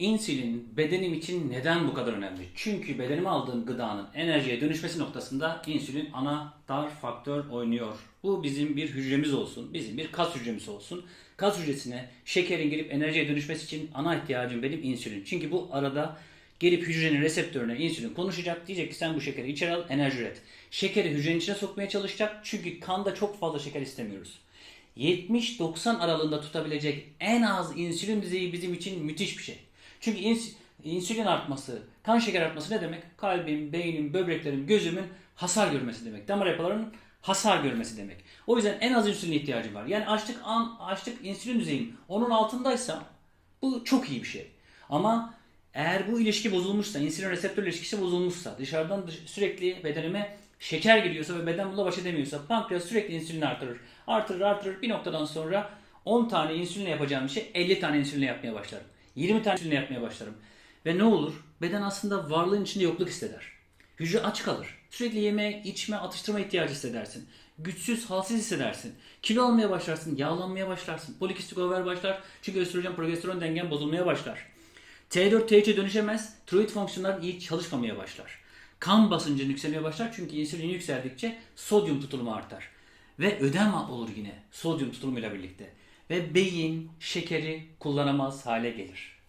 İnsülin bedenim için neden bu kadar önemli? Çünkü bedenime aldığım gıdanın enerjiye dönüşmesi noktasında insülin anahtar faktör oynuyor. Bu bizim bir hücremiz olsun, bizim bir kas hücremiz olsun. Kas hücresine şekerin girip enerjiye dönüşmesi için ana ihtiyacım benim insülin. Çünkü bu arada gelip hücrenin reseptörüne insülin konuşacak. Diyecek ki sen bu şekeri içeri al, enerji üret. Şekeri hücrenin içine sokmaya çalışacak. Çünkü kanda çok fazla şeker istemiyoruz. 70-90 aralığında tutabilecek en az insülin düzeyi bizim için müthiş bir şey. Çünkü ins- insülin artması, kan şeker artması ne demek? Kalbim, beynim, böbreklerim, gözümün hasar görmesi demek. Damar yapılarının hasar görmesi demek. O yüzden en az insülin ihtiyacım var. Yani açlık an, açlık insülin düzeyim onun altındaysa bu çok iyi bir şey. Ama eğer bu ilişki bozulmuşsa, insülin reseptör ilişkisi bozulmuşsa, dışarıdan dış- sürekli bedenime şeker geliyorsa ve beden bununla baş edemiyorsa pankreas sürekli insülin artırır. Artırır artırır bir noktadan sonra 10 tane insülinle yapacağım işi 50 tane insülinle yapmaya başlarım. 20 tane insülinle yapmaya başlarım. Ve ne olur? Beden aslında varlığın içinde yokluk hisseder. Hücre aç kalır. Sürekli yeme, içme, atıştırma ihtiyacı hissedersin. Güçsüz, halsiz hissedersin. Kilo almaya başlarsın, yağlanmaya başlarsın. Polikistik over başlar. Çünkü östrojen, progesteron dengen bozulmaya başlar. T4 T3'e dönüşemez. Tiroid fonksiyonlar iyi çalışmamaya başlar. Kan basıncı yükselmeye başlar çünkü insülin yükseldikçe sodyum tutulumu artar. Ve ödem olur yine sodyum tutulumuyla birlikte. Ve beyin şekeri kullanamaz hale gelir.